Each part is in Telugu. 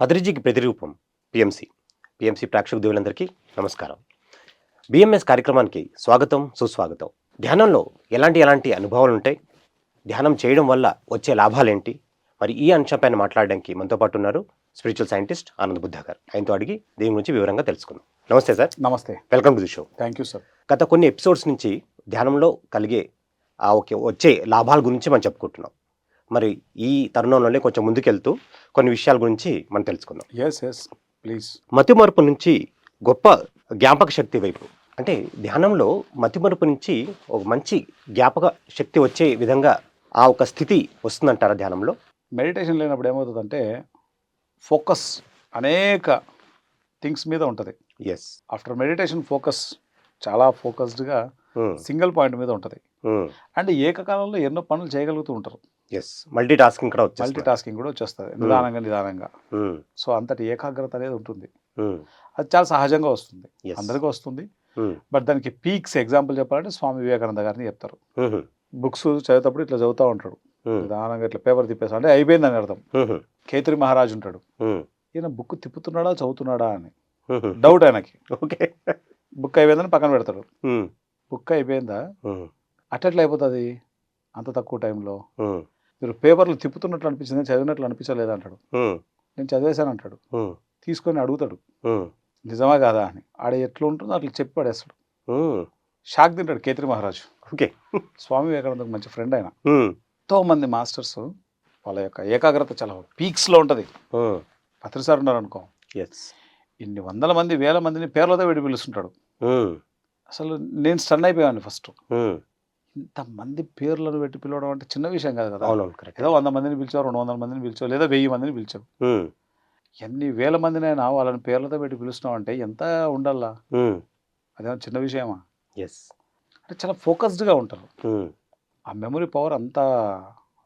పదరిజికి ప్రతిరూపం పిఎంసి పిఎంసి ప్రేక్షక దేవులందరికీ నమస్కారం. బిఎంఎస్ కార్యక్రమానికి స్వాగతం సుస్వాగతం. ధ్యానంలో ఎలాంటి ఎలాంటి అనుభవాలు ఉంటాయి? ధ్యానం చేయడం వల్ల వచ్చే లాభాలేంటి? మరి ఈ అంశంపైన మాట్లాడడానికి మనతో పాటు ఉన్నారు స్పిరిచువల్ సైంటిస్ట్ ఆనంద్ బుద్ధ గారు ఆయనతో అడిగి దీని గురించి వివరంగా తెలుసుకుందాం. నమస్తే సార్. నమస్తే. Welcome to the show. Thank you sir గత కొన్ని ఎపిసోడ్స్ నుంచి ధ్యానంలో కలిగే ఆ వచ్చే లాభాల గురించి మనం చెప్పుకుంటున్నాం. మరి ఈ తరుణంలోనే కొంచెం ముందుకెళ్తూ కొన్ని విషయాల గురించి మనం తెలుసుకుందాం. ఎస్ ఎస్ ప్లీజ్ మతిమరుపు నుంచి గొప్ప జ్ఞాపక శక్తి వైపు. అంటే ధ్యానంలో మతిమరుపు నుంచి ఒక మంచి జ్ఞాపక శక్తి వచ్చే విధంగా ఆ ఒక స్థితి వస్తుందంటారా ధ్యానంలో? మెడిటేషన్ లేనప్పుడు ఏమవుతుందంటే ఫోకస్ అనేక థింగ్స్ మీద ఉంటుంది. ఎస్ ఆఫ్టర్ మెడిటేషన్ ఫోకస్ చాలా ఫోకస్డ్గా సింగిల్ పాయింట్ మీద ఉంటుంది. అండ్ ఏకకాలంలో ఎన్నో పనులు చేయగలుగుతూ ఉంటారు. ఎస్ మల్టీ టాస్కింగ్ కూడా మల్టీ టాస్కింగ్ కూడా వచ్చేస్తుంది. నిదానంగా నిదానంగా. ఉమ్, సో అంతటి ఏకాగ్రత అనేది ఉంటుంది. ఉమ్, అది చాలా సహజంగా వస్తుంది. అందరికీ వస్తుంది. బట్ దానికి పీక్స్ ఎగ్జాంపుల్ చెప్పాలంటే స్వామి వివేకానంద గారిని చెప్తారు. బుక్స్ చదివేటప్పుడు ఇట్లా చదువుతూ ఉంటాడు. నిదానంగా ఇట్లా పేపర్ తిప్పేసి అంటే అయిపోయిందని అర్థం. కేతరి మహారాజు ఉంటాడు. ఈయన బుక్ తిప్పుతున్నాడా చదువుతున్నాడా అని. డౌట్ ఆయనకి. ఓకే బుక్ అయిపోయిందని పక్కన పెడతాడు. బుక్ అయిపోయిందా? అట్లా అయిపోతుంది? అంత తక్కువ టైంలో. మీరు పేపర్లు తిప్పుతున్నట్లు అనిపించింది చదివినట్లు అనిపించలేదు అంటాడు. నేను చదివేశాను అంటాడు. తీసుకొని అడుగుతాడు. నిజమా కాదా అని. ఆడ ఎట్లా ఉంటుందో అట్లా చెప్పి పడేస్తాడు. షాక్ తింటాడు కేతరి మహారాజు. ఓకే. స్వామి వివేకానందకు మంచి ఫ్రెండ్ ఆయన. ఎంతో మంది మాస్టర్స్ వాళ్ళ యొక్క ఏకాగ్రత చాలా పీక్స్లో ఉంటుంది. పత్రిసారి ఉన్నారు అనుకో ఎస్ ఇన్ని వందల మంది వేల మందిని పేర్లతో వీడి పిలుస్తుంటాడు అసలు నేను స్టన్ అయిపోయాను ఫస్ట్. ఇంతమంది పేర్లను పెట్టి పిలవడం అంటే చిన్న విషయం కాదు కదా. ఏదో వంద మందిని పిలిచావు రెండు వందల మందిని పిలిచావు లేదా వెయ్యి మందిని పిలిచావు. ఎన్ని వేల మందినైనా వాళ్ళని పేర్లతో పెట్టి పిలుస్తున్నావు అంటే ఎంత ఉండాలా అదేమో చిన్న విషయమా? ఎస్ అంటే చాలా ఫోకస్డ్గా ఉంటారు. ఆ మెమరీ పవర్ అంత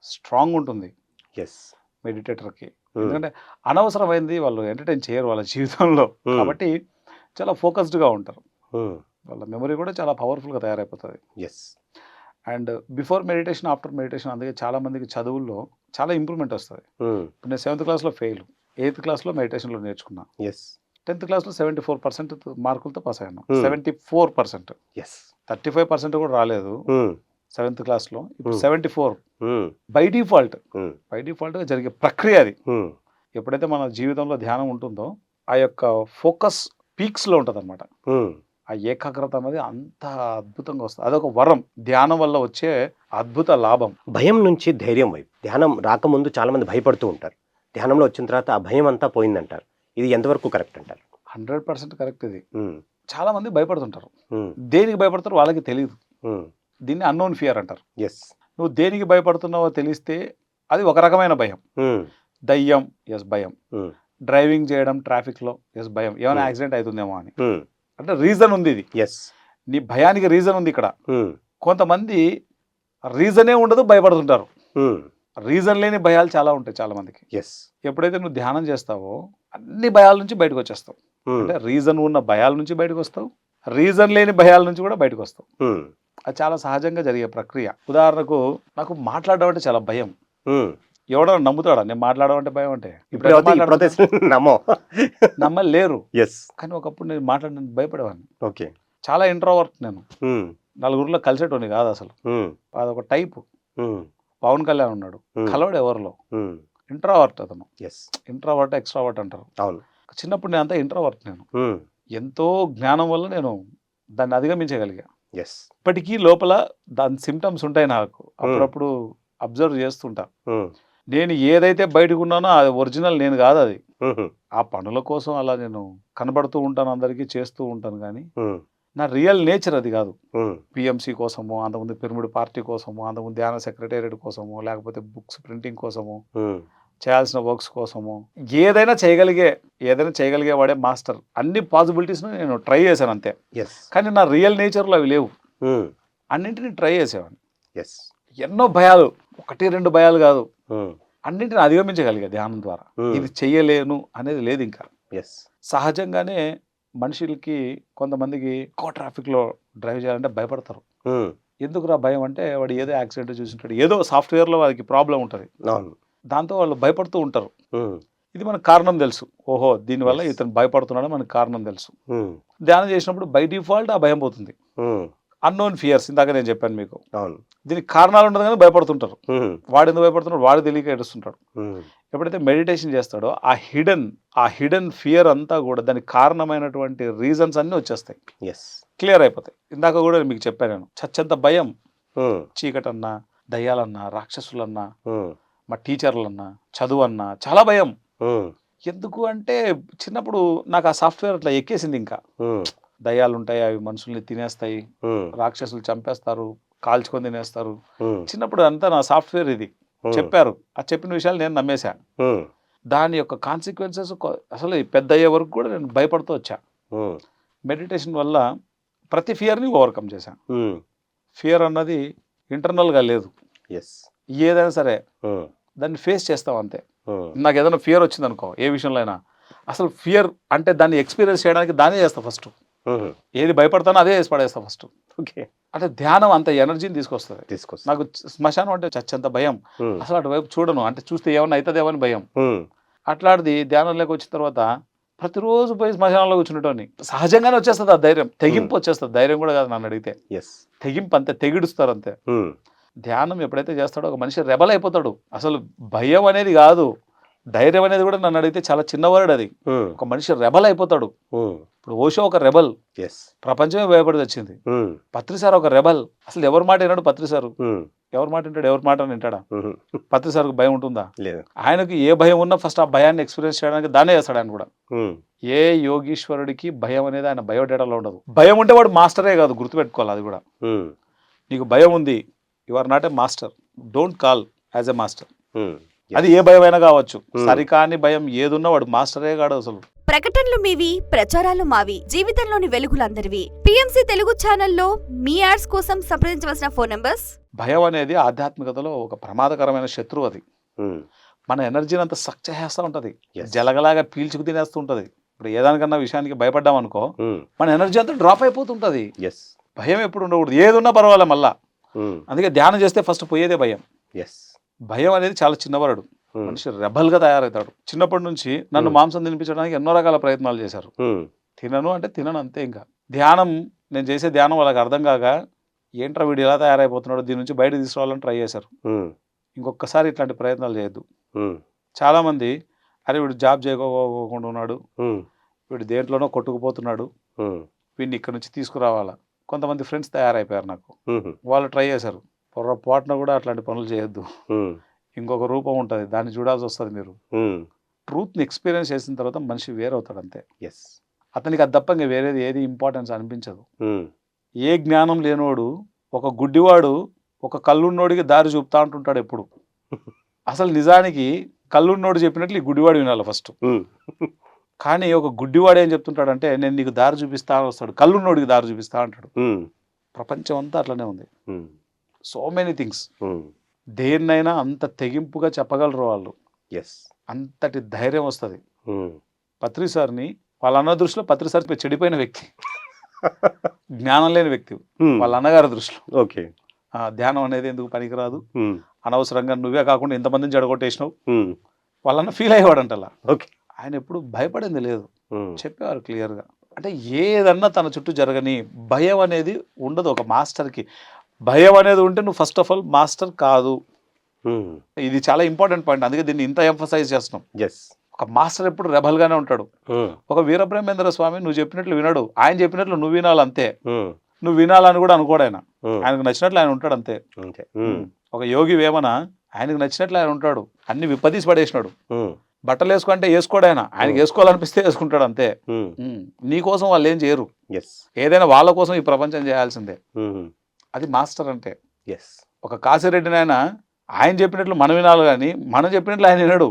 స్ట్రాంగ్ ఉంటుంది. ఎస్ మెడిటేటర్కి. ఎందుకంటే అనవసరమైంది వాళ్ళు ఎంటర్టైన్ చేయరు వాళ్ళ జీవితంలో. కాబట్టి చాలా ఫోకస్డ్గా ఉంటారు. వాళ్ళ మెమరీ కూడా చాలా పవర్ఫుల్గా తయారైపోతుంది. Yes and before meditation after meditation అందుకే చాలా మందికి చదువుల్లో చాలా ఇంప్రూవ్మెంట్ వస్తుంది. ఇప్పుడు నేను సెవెంత్ క్లాస్లో ఫెయిల్ ఎయిత్ క్లాస్లో మెడిటేషన్లో నేర్చుకున్నా. ఎస్ టెన్త్ క్లాస్లో సెవెంటీ ఫోర్ పర్సెంట్ మార్కులతో పాస్ అయ్యాను. Seventy four percent. Yes thirty five percent కూడా రాలేదు. సెవెంత్ క్లాస్లో. ఇప్పుడు. Seventy four. By default. By డిఫాల్ట్గా జరిగే ప్రక్రియ అది. ఎప్పుడైతే మన జీవితంలో ధ్యానం ఉంటుందో ఆ యొక్క ఫోకస్ పీక్స్లో ఉంటుంది అనమాట ఆ ఏకాగ్రత అనేది అంత అద్భుతంగా వస్తుంది. అదొక వరం. ధ్యానం వల్ల వచ్చే అద్భుత లాభం. భయం నుంచి ధైర్యం వైపు. ధ్యానం రాకముందు చాలా మంది భయపడుతూ ఉంటారు. ధ్యానంలో వచ్చిన తర్వాత ఆ భయం అంతా పోయిందంటారు. ఇది ఎంతవరకు కరెక్ట్ అంటారు? హండ్రెడ్ పర్సెంట్ కరెక్ట్ ఇది. చాలా మంది భయపడుతుంటారు. దేనికి భయపడతారో వాళ్ళకి తెలియదు దీన్ని అన్నోన్ ఫియర్ అంటారు. ఎస్ నువ్వు దేనికి భయపడుతున్నావో తెలిస్తే అది ఒక రకమైన భయం. దయ్యం ఎస్ భయం. డ్రైవింగ్ చేయడం ట్రాఫిక్లో ఎస్ భయం. ఏమైనా. యాక్సిడెంట్ అవుతుందేమో అని. అంటే రీజన్ ఉంది ఇది. ఎస్ నీ భయానికి రీజన్ ఉంది ఇక్కడ. ఉమ్, కొంతమంది రీజనే ఉండదు భయపడుతుంటారు. రీజన్ లేని భయాలు చాలా ఉంటాయి చాలా మందికి ఎస్ ఎప్పుడైతే నువ్వు ధ్యానం చేస్తావో అన్ని భయాల నుంచి బయటకు వచ్చేస్తావు. ఉమ్, అంటే రీజన్ ఉన్న భయాల నుంచి బయటకు వస్తావు. రీజన్ లేని భయాల నుంచి కూడా బయటకు వస్తావు. అది చాలా సహజంగా జరిగే ప్రక్రియ. ఉదాహరణకు నాకు మాట్లాడడం అంటే చాలా భయం. ఎవడన్నా నమ్ముతాడా? నేను మాట్లాడడం అంటే భయం అంటే? ఇప్పుడు నమ్మో. నమ్మని లేరు ఎస్ కానీ ఒకప్పుడు నేను మాట్లాడడానికి భయపడేవాడిని. ఓకే. చాలా ఇంట్రోవర్ట్ నేను. నలుగురిలో కలిసేటోని కాదు అసలు. అదొక టైపు. పవన్ కళ్యాణ్ ఉన్నాడు. కలవడు ఎవరిలో? ఇంట్రావర్ట్ అతను. ఎస్ ఇంట్రావర్ట్ ఎక్స్ట్రావర్ట్ అంటారు. అవును. చిన్నప్పుడు నేను అంతా ఇంట్రావర్ట్ నేను ఎంతో జ్ఞానం వల్ల నేను దాన్ని అధిగమించగలిగా. ఎస్ ఇప్పటికీ లోపల దాని సిమ్టమ్స్ ఉంటాయి నాకు. అప్పుడప్పుడు అబ్జర్వ్ చేస్తుంటా. నేను ఏదైతే బయటకు ఉన్నానో అది ఒరిజినల్ నేను కాదు అది. ఆ పనుల కోసం అలా నేను కనబడుతూ ఉంటాను అందరికీ చేస్తూ ఉంటాను కానీ నా రియల్ నేచర్ అది కాదు. పిఎంసి కోసమో అంతకుముందు పిరమిడ్ పార్టీ కోసమో అంతకుముందు ధ్యాన సెక్రటేరియట్ కోసమో లేకపోతే బుక్స్ ప్రింటింగ్ కోసమో చేయాల్సిన వర్క్స్ కోసమో ఏదైనా చేయగలిగే ఏదైనా చేయగలిగే వాడే మాస్టర్. అన్ని పాసిబిలిటీస్ను నేను ట్రై చేశాను అంతే. ఎస్ కానీ నా రియల్ నేచర్లో అవి లేవు. అన్నింటినీ ట్రై చేసేవాడిని. ఎస్ ఎన్నో భయాలు. ఒకటి రెండు భయాలు కాదు. అన్నింటిని అధిగమించగలిగా ధ్యానం ద్వారా. ఇది చెయ్యలేను అనేది లేదు ఇంకా. ఎస్ సహజంగానే మనుషులకి కొంతమందికి ఎక్కువ ట్రాఫిక్లో డ్రైవ్ చేయాలంటే భయపడతారు. ఎందుకురా భయం అంటే వాడు ఏదో యాక్సిడెంట్ చూసింటాడు. ఏదో సాఫ్ట్వేర్లో వాడికి ప్రాబ్లం ఉంటుంది. దాంతో వాళ్ళు భయపడుతూ ఉంటారు. ఇది మనకు కారణం తెలుసు. ఓహో దీనివల్ల. ఇతను భయపడుతున్నాడు మనకు కారణం తెలుసు. ధ్యానం చేసినప్పుడు బై డిఫాల్ట్ ఆ భయం పోతుంది. అన్నోన్ ఫియర్స్ ఇందాక నేను చెప్పాను మీకు. అవును. దీనికి కారణాలు ఉండదు కానీ భయపడుతుంటారు. వాడు ఎందుకు భయపడుతున్నాడు? వాడు తెలియక ఏడుస్తుంటాడు. ఎప్పుడైతే మెడిటేషన్ చేస్తాడో ఆ హిడెన్ ఆ హిడెన్ ఫియర్ అంతా కూడా దానికి కారణమైనటువంటి రీజన్స్ అన్నీ వచ్చేస్తాయి. ఎస్ క్లియర్ అయిపోతాయి. ఇందాక కూడా మీకు చెప్పాను నేను. చచ్చంత భయం. చీకటన్నా దయ్యాలన్నా రాక్షసులన్నా మా టీచర్లన్నా చదువు అన్నా చాలా భయం. ఎందుకు అంటే చిన్నప్పుడు నాకు ఆ సాఫ్ట్వేర్ అట్లా ఎక్కేసింది ఇంకా. దయ్యాలు ఉంటాయి అవి మనుషుల్ని తినేస్తాయి రాక్షసులు చంపేస్తారు కాల్చుకొని తినేస్తారు. చిన్నప్పుడు అంతా నా సాఫ్ట్వేర్ ఇది. చెప్పారు. ఆ చెప్పిన విషయాలు నేను నమ్మేశా. దాని యొక్క కాన్సిక్వెన్సెస్ అసలు పెద్ద అయ్యే వరకు కూడా నేను భయపడుతూ వచ్చా. మెడిటేషన్ వల్ల ప్రతి ఫియర్ని ఓవర్కమ్ చేశాను ఫియర్ అన్నది ఇంటర్నల్గా లేదు. ఎస్ ఏదైనా సరే దాన్ని ఫేస్ చేస్తాం అంతే. నాకు ఏదైనా ఫియర్ వచ్చింది అనుకో ఏ విషయంలో అయినా. అసలు ఫియర్ అంటే దాన్ని ఎక్స్పీరియన్స్ చేయడానికి దానే చేస్తా ఫస్ట్ ఏది భయపడతానో అదే చేసి పడేస్తా ఫస్ట్ ఓకే. అంటే ధ్యానం అంత ఎనర్జీని తీసుకొస్తుంది. తీసుకొస్తా నాకు శ్మశానం అంటే చచ్చంత భయం. అసలు అటువైపు చూడను. అంటే చూస్తే ఏమన్నా అవుతుందేమో అని భయం. అట్లాంటిది ధ్యానంలోకి వచ్చిన తర్వాత ప్రతిరోజు పోయి శ్మశానంలో కూర్చునేటోని సహజంగానే వచ్చేస్తుంది ఆ ధైర్యం. తెగింపు వచ్చేస్తుంది. ధైర్యం కూడా కాదు నన్ను అడిగితే. ఎస్ తెగింపు అంతే తెగిడుస్తారు అంతే. ధ్యానం ఎప్పుడైతే చేస్తాడో ఒక మనిషి రెబల్ అయిపోతాడు. అసలు భయం అనేది కాదు. ధైర్యం అనేది కూడా నన్ను అడిగితే చాలా చిన్న వర్డ్ అది ఒక మనిషి రెబల్ అయిపోతాడు. ఇప్పుడు ఓషో ఒక రెబల్. ఎస్ ప్రపంచమే భయపడి వచ్చింది. ఉమ్, పత్రి సార్ ఒక రెబల్. అసలు ఎవరి మాట విన్నాడు పత్రి సారు. ఉమ్, ఎవరి మాట వింటాడు? ఎవరి మాట వింటాడా? ఉమ్, పత్రి సార్కు భయం ఉంటుందా? లేదు. ఆయనకి ఏ భయం ఉన్నా ఫస్ట్ ఆ భయాన్ని ఎక్స్పీరియన్స్ చేయడానికి దానే చేస్తాడు ఆయన కూడా. ఏ యోగీశ్వరుడికి భయం అనేది ఆయన బయోడేటాలో ఉండదు. భయం ఉంటే వాడు మాస్టరే కాదు గుర్తుపెట్టుకోవాలి అది కూడా. నీకు భయం ఉంది. You are not a master. Don't call as a master. అది ఏ భయం అయినా కావచ్చు. Hmm. సరికాని భయం ఏదున్నా వాడు మాస్టరే కాడు అసలు. ప్రకటనలు మీవి ప్రచారాలు మావి జీవితంలోని వెలుగులందరివి. పిఎంసి తెలుగు ఛానల్లో మీ యాడ్స్ కోసం సంప్రదించవలసిన ఫోన్ నంబర్స్? భయం అనేది ఆధ్యాత్మికతలో ఒక ప్రమాదకరమైన శత్రువు అది. ఉమ్, మన ఎనర్జీని అంతా సక్ చేసేస్తూ ఉంటుంది. జలగలాగా పీల్చుకు తినేస్తూ ఉంటుంది. ఇప్పుడు ఏదానికన్నా విషయానికి భయపడ్డాం అనుకో ఉమ్, మన ఎనర్జీ అంతా డ్రాప్ అయిపోతుంటుంది. ఎస్ భయం ఎప్పుడు ఉండకూడదు. ఏది ఉన్నా పర్వాలే మళ్ళా. అందుకే ధ్యానం చేస్తే ఫస్ట్ పోయేదే భయం. ఎస్ భయం అనేది చాలా చిన్నవాడు. ఉమ్, మనిషి రెబల్గా తయారవుతాడు. చిన్నప్పటి నుంచి నన్ను. మాంసం తినిపించడానికి ఎన్నో రకాల ప్రయత్నాలు చేశారు. తినను అంటే తినను అంతే ఇంకా. ధ్యానం నేను చేసే ధ్యానం వాళ్ళకి అర్థం కాక ఏంట్రా వీడు ఎలా తయారైపోతున్నాడు దీని నుంచి బయట తీసుకురావాలని ట్రై చేశారు. ఇంకొకసారి ఇట్లాంటి ప్రయత్నాలు చేయొద్దు. చాలామంది అరే వీడు జాబ్ చేయకోకుండా ఉన్నాడు. వీడు దేంట్లోనో కొట్టుకుపోతున్నాడు. వీడిని ఇక్కడ నుంచి తీసుకురావాలా. కొంతమంది ఫ్రెండ్స్ తయారైపోయారు నాకు. వాళ్ళు ట్రై చేశారు. పొరపాటున కూడా అట్లాంటి పనులు చేయొద్దు. ఇంకొక రూపం ఉంటుంది దాన్ని చూడాల్సి వస్తుంది మీరు. ట్రూత్ని ఎక్స్పీరియన్స్ చేసిన తర్వాత మనిషి వేరవుతాడు అంతే ఎస్ అతనికి అది తప్ప వేరేది ఏది ఇంపార్టెన్స్ అనిపించదు. ఏ జ్ఞానం లేనోడు ఒక గుడ్డివాడు ఒక కళ్ళున్నోడికి దారి చూపుతా అంటుంటాడు ఎప్పుడు. అసలు నిజానికి కళ్ళున్నోడు చెప్పినట్లు ఈ గుడ్డివాడు వినాలి ఫస్ట్. కానీ ఒక గుడ్డివాడు ఏం చెప్తుంటాడంటే నేను నీకు దారి చూపిస్తా అని వస్తాడు. కళ్ళున్నోడికి దారి చూపిస్తా అంటాడు. ప్రపంచం అంతా అట్లనే ఉంది. సో మెనీ థింగ్స్ దేన్నైనా అంత తెగింపుగా చెప్పగలరు వాళ్ళు. ఎస్ అంతటి ధైర్యం వస్తుంది. ఉమ్, పత్రి సార్ని వాళ్ళ అన్న దృష్టిలో పత్రి సార్ చెడిపోయిన వ్యక్తి. జ్ఞానం లేని వ్యక్తి. ఉమ్, వాళ్ళ అన్నగారి దృష్టిలో. ఓకే ధ్యానం అనేది ఎందుకు పనికిరాదు? ఉమ్, అనవసరంగా నువ్వే కాకుండా ఎంతమందిని జడగొట్టేసినావు. వాళ్ళన్న ఫీల్ అయ్యేవాడంటలా. ఓకే ఆయన ఎప్పుడు భయపడింది లేదు. చెప్పేవారు క్లియర్గా అంటే ఏదన్నా తన చుట్టూ జరగని భయం అనేది ఉండదు. ఒక మాస్టర్కి భయం అనేది ఉంటే నువ్వు ఫస్ట్ ఆఫ్ ఆల్ మాస్టర్ కాదు. ఉమ్, ఇది చాలా ఇంపార్టెంట్ పాయింట్ అందుకే దీన్ని ఇంత ఎంఫసైజ్ చేస్తున్నాం. ఎస్ ఒక మాస్టర్ ఎప్పుడు రెబల్గానే ఉంటాడు. ఉమ్, ఒక వీరబ్రహ్మేంద్ర స్వామి నువ్వు చెప్పినట్లు వినడు. ఆయన చెప్పినట్లు నువ్వు వినాలి అంతే. ఉమ్, నువ్వు వినాలని కూడా అనుకోడు ఆయన. ఆయనకు నచ్చినట్లు ఆయన ఉంటాడు అంతే. ఒక యోగి వేమన ఆయనకు నచ్చినట్లు ఆయన ఉంటాడు. అన్ని విప్పదీసి పడేసినాడు. బట్టలు వేసుకుంటే వేసుకోడు ఆయన. ఆయనకి వేసుకోవాలనిపిస్తే వేసుకుంటాడు అంతే. నీ కోసం వాళ్ళు ఏం చేయరు. ఏదైనా వాళ్ళ కోసం ఈ ప్రపంచం చేయాల్సిందే. అది మాస్టర్ అంటే. ఎస్ ఒక కాశీరెడ్డినైనా ఆయన చెప్పినట్లు మనం వినాలి కానీ మనం చెప్పినట్లు ఆయన వినడు.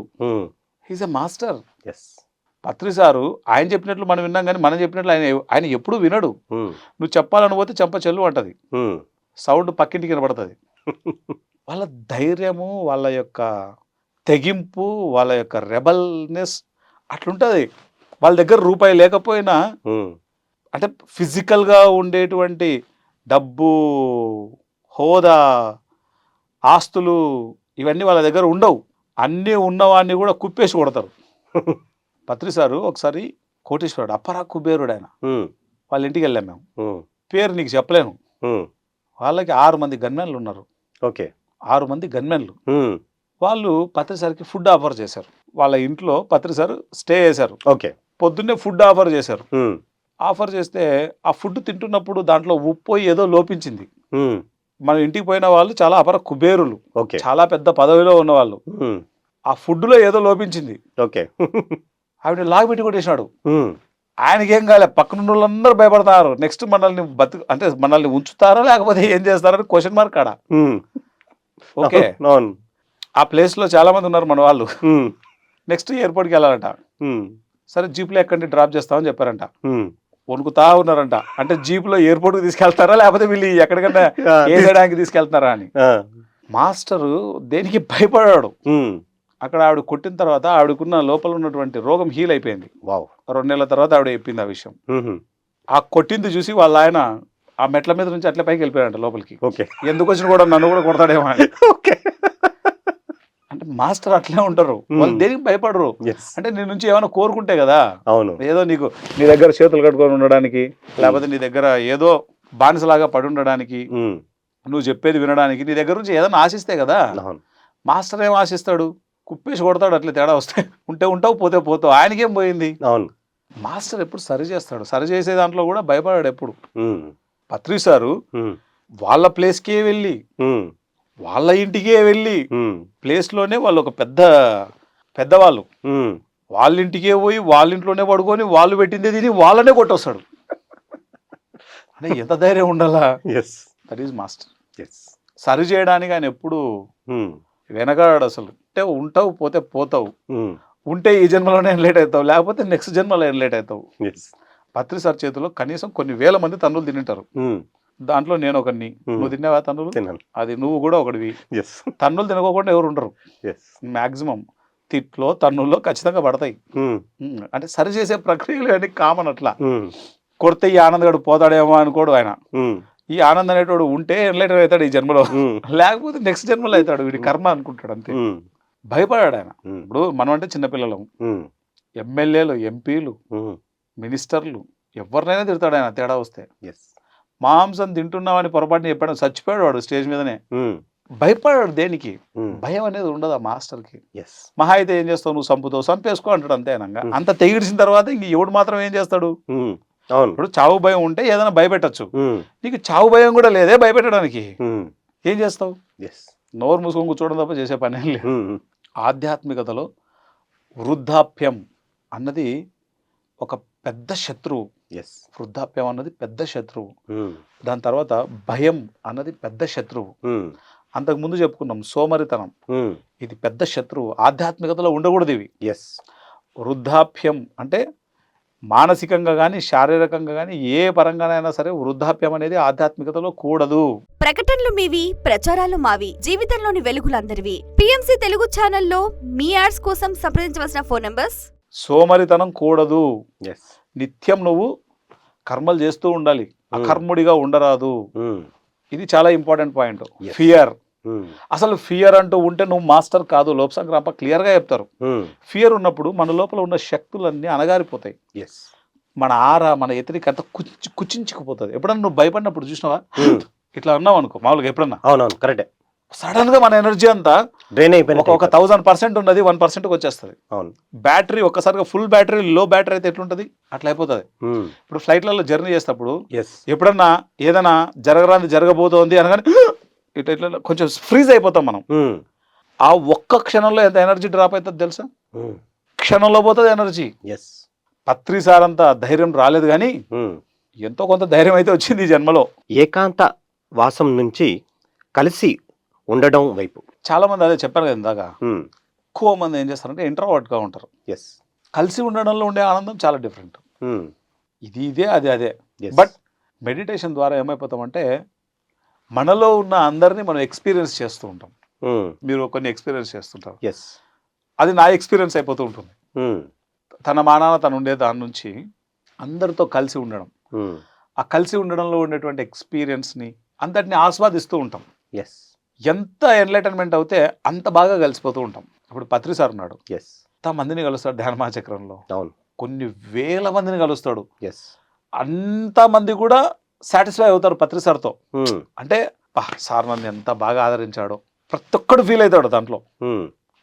He's a master yes Patri sir ఆయన చెప్పినట్లు మనం విన్నాం కానీ మనం చెప్పినట్లు ఆయన ఆయన ఎప్పుడూ వినడు. ఉమ్, నువ్వు చెప్పాలని పోతే చెంప చెల్లు అంటది ఉమ్, సౌండ్ పక్కింటికి వినబడుతుంది. వాళ్ళ ధైర్యము వాళ్ళ యొక్క తెగింపు వాళ్ళ యొక్క రెబల్నెస్ అట్లుంటుంది. వాళ్ళ దగ్గర రూపాయి లేకపోయినా ఉమ్, అంటే ఫిజికల్గా ఉండేటువంటి డబ్బు హోదా ఆస్తులు ఇవన్నీ వాళ్ళ దగ్గర ఉండవు. అన్నీ ఉన్నవాడిని కూడా కుప్పేసి కొడతారు. పత్రి సారు ఒకసారి కోటేశ్వరుడు అప్పరా కుబేరుడు ఆయన. వాళ్ళ ఇంటికి వెళ్ళాం మేము. పేరు నీకు చెప్పలేను. వాళ్ళకి ఆరు మంది గన్మెన్లు ఉన్నారు. ఓకే. ఆరు మంది గన్మెన్లు. వాళ్ళు పత్రి సార్కి ఫుడ్ ఆఫర్ చేశారు. వాళ్ళ ఇంట్లో పత్రి సార్ స్టే చేశారు. ఓకే. పొద్దున్నే ఫుడ్ ఆఫర్ చేశారు. ఆఫర్ చేస్తే ఆ ఫుడ్ తింటున్నప్పుడు దాంట్లో ఉప్పు ఏదో లోపించింది. మన ఇంటికి పోయిన వాళ్ళు చాలా అపర కుబేరులు. ఓకే. చాలా పెద్ద పదవిలో ఉన్నవాళ్ళు. ఉమ్, ఆ ఫుడ్లో ఏదో లోపించింది. ఓకే. ఆవిడ లాగబెట్టి కొట్టేసినాడు. ఆయనకేం కాలే పక్కన ఉన్న వాళ్ళందరూ భయపడతారు. నెక్స్ట్ మనల్ని బతు అంటే మనల్ని ఉంచుతారా లేకపోతే ఏం చేస్తారని క్వశ్చన్ మార్క్ ఆడ. ఓకే. ఆ ప్లేస్లో చాలా మంది ఉన్నారు మన వాళ్ళు. నెక్స్ట్ ఎయిర్పోర్ట్కి వెళ్ళాలంట. సరే జీప్లో ఎక్కడి డ్రాప్ చేస్తామని చెప్పారంట. వణుకుతా ఉన్నారంట. అంటే జీప్లో ఎయిర్పోర్ట్కి తీసుకెళ్తారా? లేకపోతే వీళ్ళు ఎక్కడికన్నా వేసేయడానికి తీసుకెళ్తున్నారా అని. మాస్టరు దేనికి భయపడాడు? అక్కడ ఆవిడ కొట్టిన తర్వాత ఆవిడకున్న లోపల ఉన్నటువంటి రోగం హీల్ అయిపోయింది. వావ్. రెండు నెలల తర్వాత ఆవిడ చెప్పింది ఆ విషయం. ఆ కొట్టింది చూసి వాళ్ళ ఆయన ఆ మెట్ల మీద నుంచి అట్లే పైకి వెళ్ళిపోయాడంట లోపలికి. ఓకే. ఎందుకు వచ్చిన కూడా నన్ను కూడా కొడతాడేమో అని. ఓకే. అంటే మాస్టర్ అట్లే ఉంటారు. వాళ్ళు. దేనికి భయపడరు. అంటే నీ నుంచి ఏమైనా కోరుకుంటే కదా అవును. ఏదో నీకు నీ దగ్గర చేతులు కట్టుకొని ఉండడానికి లేకపోతే నీ దగ్గర ఏదో బానిసలాగా పడి ఉండడానికి నువ్వు చెప్పేది వినడానికి నీ దగ్గర నుంచి ఏదైనా ఆశిస్తే కదా మాస్టర్ ఏం ఆశిస్తాడు? కుప్పేసి కొడతాడు అట్లా తేడా వస్తే ఉంటే ఉంటావు పోతే పోతావు. ఆయనకేం పోయింది? అవును. మాస్టర్ ఎప్పుడు సరి చేస్తాడు. సరి చేసే దాంట్లో కూడా భయపడాడు ఎప్పుడు. పత్రి సారు వాళ్ళ ప్లేస్కే వెళ్ళి వాళ్ళ ఇంటికే వెళ్ళి ప్లేస్లోనే వాళ్ళు ఒక పెద్ద పెద్దవాళ్ళు. వాళ్ళ ఇంటికే పోయి వాళ్ళ ఇంట్లోనే పడుకొని వాళ్ళు పెట్టిందే తిని వాళ్ళనే కొట్టొస్తాడు. అంటే ఎంత ధైర్యం ఉండాలా? Yes that is master yes సరి చేయడానికి ఆయన ఎప్పుడు ఉమ్, వెనకాడు అసలు. అంటే ఉంటావు పోతే పోతావు. ఉంటే ఈ జన్మలోనే లేట్ అవుతావు లేకపోతే నెక్స్ట్ జన్మలో లేట్ అవుతావు. ఎస్ పత్రి సార్ చేతిలో కనీసం కొన్ని వేల మంది తన్నులు తింటారు దాంట్లో నేను Hmm. నువ్వు తిన్నావా తన్నులు? అది నువ్వు కూడా ఒకటివి తన్నులు తినకోకుండా ఎవరు ఉండరు. మాక్సిమం తిట్లో తన్నుల్లో ఖచ్చితంగా పడతాయి. అంటే సరి చేసే ప్రక్రియలు అని కామన్ అట్లా. కొడితే ఈ ఆనందగాడు పోతాడేమో అనుకోడు ఆయన. ఈ ఆనంద్ అనేటోడు ఉంటే ఎన్లైటర్ అవుతాడు ఈ జన్మలో. లేకపోతే నెక్స్ట్ జన్మలో అవుతాడు. వీడి కర్మ అనుకుంటాడు అంతే. భయపడాడు ఆయన. ఇప్పుడు మనం అంటే చిన్నపిల్లలం ఎమ్మెల్యేలు ఎంపీలు మినిస్టర్లు ఎవరినైనా తిడతాడు ఆయన తేడా వస్తే. మాంసం తింటున్నామని పొరపాటున చెప్పాడు చచ్చిపోయాడు వాడు స్టేజ్ మీదనే. భయపడాడు దేనికి? భయం అనేది ఉండదు ఆ మాస్టర్కి. ఎస్ మహా అయితే ఏం చేస్తావు? నువ్వు చంపుతావు. చంపేసుకో అంటాడు అంతే అనగా. Hmm. అంత తెగిడిచిన తర్వాత ఇంక ఎవడు మాత్రం ఏం చేస్తాడు? ఇప్పుడు చావు భయం ఉంటే ఏదైనా భయపెట్టచ్చు. నీకు చావు భయం కూడా లేదే భయపెట్టడానికి. ఏం చేస్తావు? ఎస్ నోరు మూసుకొని కూర్చోవడం తప్ప చేసే పని లేదు. ఆధ్యాత్మికతలో వృద్ధాప్యం అన్నది ఒక పెద్ద శత్రువు. వృద్ధాప్యం అన్నది పెద్ద శత్రువు. ఉమ్, దాని తర్వాత భయం అన్నది పెద్ద శత్రువు. ఉమ్, అంతకుముందు చెప్పుకున్నాం సోమరితనం. ఉమ్, ఇది పెద్ద శత్రువు. ఆధ్యాత్మికతలో ఉండకూడదు ఇవి. ఎస్ వృద్ధాప్యం అంటే మానసికంగా కానీ శారీరకంగా కానీ ఏ పరంగానైనా సరే వృద్ధాప్యం అనేది ఆధ్యాత్మికతలో కూడదు. ప్రకటనలు మీవి ప్రచారాలు మావి జీవితంలోని వెలుగులందరివి. పిఎంసి తెలుగు ఛానల్లో మీ యాడ్స్ కోసం సంప్రదించవలసిన ఫోన్ నంబర్స్? సోమరితనం కూడదు. ఎస్ నిత్యం నువ్వు కర్మలు చేస్తూ ఉండాలి. అకర్ముడిగా ఉండరాదు. ఇది చాలా ఇంపార్టెంట్ పాయింట్. ఫియర్ అసలు ఫియర్ అంటూ ఉంటే నువ్వు మాస్టర్ కాదు. లోప సంగ్రామ క్లియర్గా చెప్తారు. ఫియర్ ఉన్నప్పుడు మన లోపల ఉన్న శక్తులన్నీ అణగారిపోతాయి. ఎస్ మన ఆర మన ఎతిరికి అంతా కుచ్చి కుచించుకుపోతుంది. ఎప్పుడన్నా నువ్వు భయపడినప్పుడు చూసినావా? ఇట్లా అన్నావు అనుకో. మామూలుగా ఎప్పుడన్నా? అవునవును. కరెక్టే. సడన్గా మన ఎనర్జీ అంతా డ్రైన్ ఒక అయిపోయిన ఒక థౌసండ్ పర్సెంట్ ఉన్నది వన్ పర్సెంట్కి వచ్చేస్తుంది. అవును. బ్యాటరీ ఒక్కసారిగా ఫుల్ బ్యాటరీ లో బ్యాటరీ అయితే ఎట్లుంటుంది? అట్లా అయిపోతుంది. ఇప్పుడు ఫ్లైట్లలో జర్నీ చేసేటప్పుడు ఎస్ ఎప్పుడన్నా ఏదైనా జరగరాంది జరగబోతోంది అనగానే ఇట్లా ఇట్లా కొంచెం ఫ్రీజ్ అయిపోతాం మనం. ఆ ఒక్క క్షణంలో ఎంత ఎనర్జీ డ్రాప్ అవుతుంది తెలుసా? క్షణంలో పోతుంది ఎనర్జీ. ఎస్ పత్రి సార్ అంత ధైర్యం రాలేదు కానీ. ఎంతో కొంత ధైర్యం అయితే వచ్చింది ఈ జన్మలో. ఏకాంత వాసం నుంచి కలిసి ఉండడం వైపు. చాలా మంది అదే చెప్పాను కదా ఇందాక. ఎక్కువ మంది ఏం చేస్తారంటే introvert గా ఉంటారు. ఎస్ కలిసి ఉండడంలో ఉండే ఆనందం చాలా డిఫరెంట్. ఇది ఇదే అది అదే. బట్ మెడిటేషన్ ద్వారా ఏమైపోతామంటే మనలో ఉన్న అందరినీ మనం ఎక్స్పీరియన్స్ చేస్తూ ఉంటాం. మీరు కొన్ని ఎక్స్పీరియన్స్ చేస్తుంటారు. ఎస్ అది నా ఎక్స్పీరియన్స్ అయిపోతూ ఉంటుంది. తన మానాన తను ఉండే దాని నుంచి అందరితో కలిసి ఉండడం. ఆ కలిసి ఉండడంలో ఉండేటువంటి ఎక్స్పీరియన్స్ని అంతటిని ఆస్వాదిస్తూ ఉంటాం. ఎస్ ఎంత ఎన్లైటన్మెంట్ అవుతే అంత బాగా కలిసిపోతూ ఉంటాం. ఇప్పుడు పత్రి సార్ ఉన్నాడు. ఎస్ మందిని కలుస్తాడు ధ్యానమా చక్రంలో అవును. కొన్ని వేల మందిని కలుస్తాడు. ఎస్ అంతమంది కూడా సాటిస్ఫై అవుతారు పత్రి సార్తో. అంటే "పా, సార్ నన్ను ఎంత బాగా ఆదరించాడో. ప్రతి ఒక్కడు ఫీల్ అవుతాడు దాంట్లో.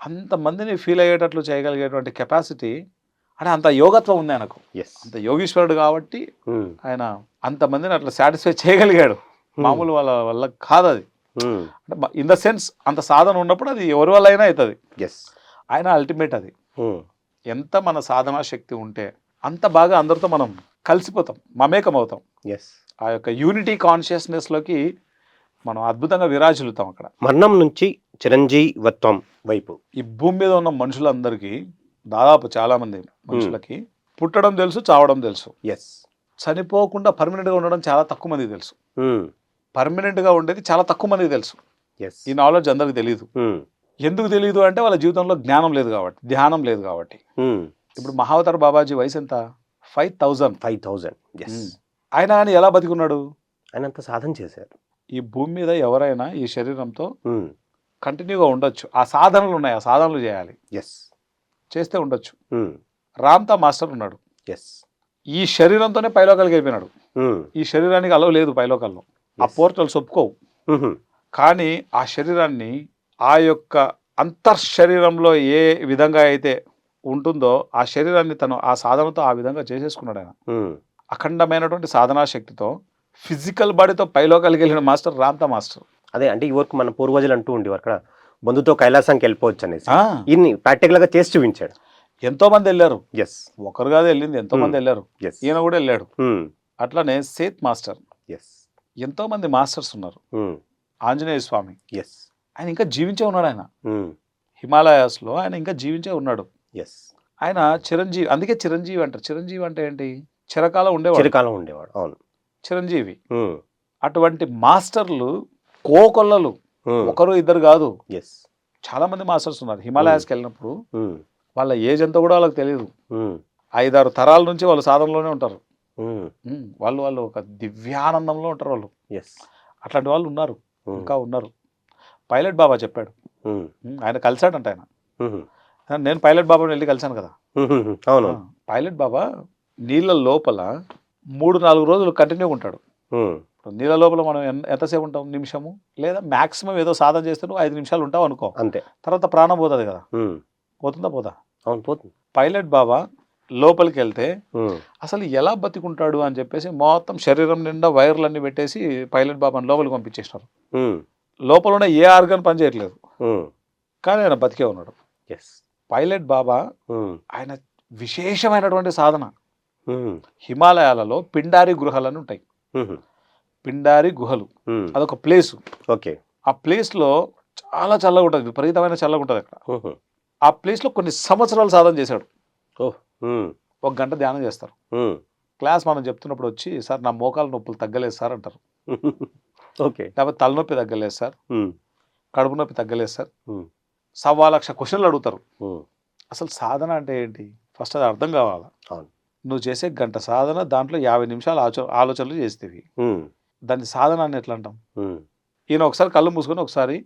అంతమందిని ఫీల్ అయ్యేటట్లు చేయగలిగేటువంటి కెపాసిటీ అంటే అంత యోగత్వం ఉంది ఆయనకు. ఎస్ అంత యోగీశ్వరుడు కాబట్టి ఆయన అంతమందిని అట్లా సాటిస్ఫై చేయగలిగాడు. మామూలు వాళ్ళ వల్ల కాదు అది. అంటే ఇన్ ద సెన్స్ అంత సాధన ఉన్నప్పుడు అది ఎవరి వల్ల అయినా అవుతుంది ఎస్ ఆయన అల్టిమేట్ అది. ఎంత మన సాధనా శక్తి ఉంటే అంత బాగా అందరితో మనం కలిసిపోతాం మమేకం అవుతాం ఎస్ ఆ యొక్క యూనిటీ కాన్షియస్నెస్లోకి మనం అద్భుతంగా విరాజిల్లుతాం అక్కడ. మరణం నుంచి చిరంజీవత్వం వైపు. ఈ భూమి మీద ఉన్న మనుషులందరికీ దాదాపు చాలా మంది మనుషులకి పుట్టడం తెలుసు చావడం తెలుసు. ఎస్ చనిపోకుండా పర్మనెంట్గా ఉండడం చాలా తక్కువ మందికి తెలుసు. పర్మనెంట్గా ఉండేది చాలా తక్కువ మందికి తెలుసు. ఈ నాలెడ్జ్ అందరికి తెలియదు ఎందుకు తెలియదు అంటే వాళ్ళ జీవితంలో జ్ఞానం లేదు కాబట్టి ధ్యానం లేదు కాబట్టి. ఇప్పుడు మహావతార్ బాబాజీ వయసు ఎంత? ఫైవ్ థౌజండ్ ఫైవ్ థౌజండ్ ఆయన అని ఎలా బతికున్నాడు? ఆయన అంత సాధన చేశారు. ఈ భూమి మీద ఎవరైనా ఈ శరీరంతో కంటిన్యూగా ఉండొచ్చు. ఆ సాధనలు ఉన్నాయి ఆ సాధనలు చేయాలి. ఎస్ చేస్తే ఉండొచ్చు. రామ్తా మాస్టర్ ఉన్నాడు. ఎస్ ఈ శరీరంతోనే పైలోకాలకి అయిపోయినాడు ఈ శరీరానికి అలవ లేదు పైలోకాల్లో. ఆ పోర్టల్స్ ఒప్పుకోవు. కానీ ఆ శరీరాన్ని ఆ యొక్క అంతర్శరీరంలో ఏ విధంగా అయితే ఉంటుందో ఆ శరీరాన్ని తను ఆ సాధనతో ఆ విధంగా చేసేసుకున్నాడు ఆయన. అఖండమైనటువంటి సాధనా శక్తితో ఫిజికల్ బాడీతో పైలోకాలకి వెళ్ళిన మాస్టర్ రామ్తా మాస్టర్. అదే అంటే ఈ వరకు మన పూర్వజులు అంటూ ఉండేవారు. అక్కడ బంధుతో కైలాసానికి వెళ్ళిపోవచ్చు అనేసి. ఇన్ని ప్రాక్టికల్గా చేసి చూపించాడు. ఎంతో మంది వెళ్ళారు. ఎస్ ఒకరు కాదు వెళ్ళింది ఎంతో మంది Hmm. వెళ్ళారు ఈయన కూడా వెళ్ళాడు. అట్లానే సేత్ మాస్టర్. ఎస్ ఎంతో మంది మాస్టర్స్ ఉన్నారు. ఆంజనేయ స్వామి. ఎస్ ఆయన ఇంకా జీవించే ఉన్నాడు ఆయన. హిమాలయాస్లో ఆయన ఇంకా జీవించే ఉన్నాడు. ఎస్ ఆయన చిరంజీవి అందుకే చిరంజీవి అంటారు. చిరంజీవి అంటే ఏంటి? చిరకాలం ఉండేవాడు. చిరకాలం ఉండేవాడు అవును. చిరంజీవి. అటువంటి మాస్టర్లు కోకొల్లలు ఒకరు ఇద్దరు కాదు. ఎస్ చాలా మంది మాస్టర్స్ ఉన్నారు. హిమాలయాస్కి వెళ్ళినప్పుడు వాళ్ళ ఏజ్ ఎంతో కూడా వాళ్ళకి తెలియదు ఐదారు తరాల నుంచి వాళ్ళు సాధనలోనే ఉంటారు. వాళ్ళు వాళ్ళు ఒక దివ్యానందంలో ఉంటారు వాళ్ళు. ఎస్ అట్లాంటి వాళ్ళు ఉన్నారు. ఇంకా ఉన్నారు. పైలట్ బాబా చెప్పాడు. ఆయన కలిశాడంట ఆయన. నేను పైలట్ బాబాని వెళ్ళి కలిశాను కదా. అవును. పైలట్ బాబా నీళ్ళ లోపల మూడు నాలుగు రోజులు కంటిన్యూగా ఉంటాడు. నీళ్ళ లోపల మనం ఎంతసేపు ఉంటాం? నిమిషము? లేదా మాక్సిమం ఏదో సాధన చేస్తే నువ్వు ఐదు నిమిషాలు ఉంటావు అనుకో. అంతే. తర్వాత ప్రాణం పోతుంది కదా. పోతుందా? పోదా? అవును పోతుంది. పైలట్ బాబా లోపలికి వెళ్తే అసలు ఎలా బతికుంటాడు అని చెప్పేసి మొత్తం శరీరం నిండా వైర్లన్నీ పెట్టేసి పైలట్ బాబాని లోపలికి పంపించేసినారు. లోపల ఉన్న ఏ ఆర్గన్ పనిచేయట్లేదు కానీ ఆయన బతికే ఉన్నాడు. ఎస్ పైలట్ బాబా ఆయన విశేషమైనటువంటి సాధన. హిమాలయాలలో పిండారి గృహాలని ఉంటాయి. పిండారి గుహలు. అదొక ప్లేసు. ఓకే. ఆ ప్లేస్లో చాలా చల్లగా ఉంటుంది. విపరీతమైన చల్లగా ఉంటుంది అక్కడ. ఆ ప్లేస్లో కొన్ని సంవత్సరాలు సాధన చేశాడు. ఓహ్. ఒక గంట ధ్యానం చేస్తారు. క్లాస్ మనం చెప్తున్నప్పుడు వచ్చి సార్ నా మోకాలు నొప్పులు తగ్గలేదు సార్ అంటారు. ఓకే. లేకపోతే తలనొప్పి తగ్గలేదు సార్. కడుపు నొప్పి తగ్గలేదు సార్. సవ్వా లక్ష క్వశ్చన్లు అడుగుతారు. అసలు సాధన అంటే ఏంటి? ఫస్ట్ అది అర్థం కావాలా? నువ్వు చేసే గంట సాధన దాంట్లో యాభై నిమిషాలు ఆచో ఆలోచనలు చేస్తేవి దాన్ని సాధన అని ఎట్లా అంటాం. ఈయన ఒకసారి కళ్ళు మూసుకొని ఒకసారి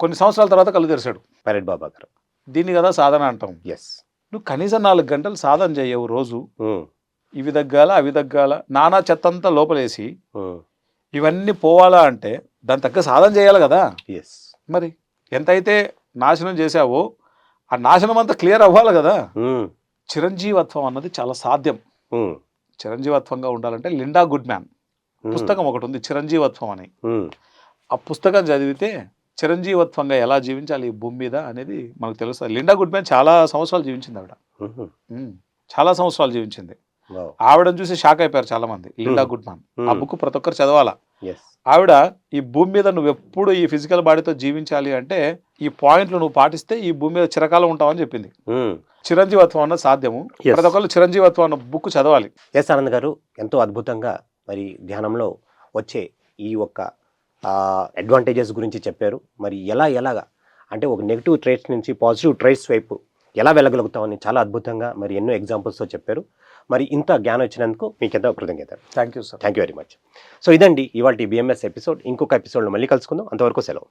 కొన్ని సంవత్సరాల తర్వాత కళ్ళు తెరిచాడు. పైలట్ బాబా గారు. దీన్ని కదా సాధన అంటాం. ఎస్ నువ్వు కనీసం నాలుగు గంటలు సాధన చేయవు రోజు. ఇవి తగ్గాల అవి తగ్గాల నానా చెత్తంతా లోపలేసి ఉమ్, ఇవన్నీ పోవాలా అంటే దాని తగ్గ సాధన చేయాలి కదా. ఎస్ మరి ఎంతైతే నాశనం చేశావో ఆ నాశనం అంతా క్లియర్ అవ్వాలి కదా. చిరంజీవత్వం అన్నది చాలా సాధ్యం. చిరంజీవత్వంగా ఉండాలంటే లిండా గుడ్ మ్యాన్ పుస్తకం ఒకటి ఉంది చిరంజీవత్వం అని. ఆ పుస్తకం చదివితే చిరంజీవత్వంగా ఎలా జీవించాలి ఈ భూమి మీద అనేది మనకు తెలుస్తుంది లిండా గుడ్ మ్యాన్ చాలా సంవత్సరాలు జీవించింది ఆవిడ. చాలా సంవత్సరాలు జీవించింది. ఆవిడని చూసి షాక్ అయిపోయారు చాలా మంది లిండా. గుడ్ మ్యాన్ ఆ బుక్ ప్రతి ఒక్కరు చదవాలా? ఆవిడ ఈ భూమి మీద నువ్వు ఎప్పుడు ఈ ఫిజికల్ బాడీతో జీవించాలి అంటే ఈ పాయింట్లు నువ్వు పాటిస్తే ఈ భూమి మీద చిరకాలం ఉంటావని చెప్పింది. చిరంజీవత్వం అన్నది సాధ్యము. ప్రతి ఒక్కరు చిరంజీవత్వం అన్న బుక్ చదవాలి. ఎస్ ఆనంద్ గారు ఎంతో అద్భుతంగా మరి ధ్యానంలో వచ్చే ఈ ఒక్క అడ్వాంటేజెస్ గురించి చెప్పారు. మరి ఎలా ఎలాగా? అంటే ఒక నెగిటివ్ ట్రేట్స్ నుంచి పాజిటివ్ ట్రేట్స్ వైపు ఎలా వెళ్ళగలుగుతామని చాలా అద్భుతంగా మరి ఎన్నో ఎగ్జాంపుల్స్తో చెప్పారు. మరి ఇంత జ్ఞానం వచ్చినందుకు మీకు ఎంతో కృతజ్ఞతలు. Thank you sir thank you very much so ఇదండి ఇవాళ బిఎంఎస్ ఎపిసోడ్ ఇంకొక ఎపిసోడ్లో మళ్ళీ కలుసుకుందాం. అంతవరకు సెలవు.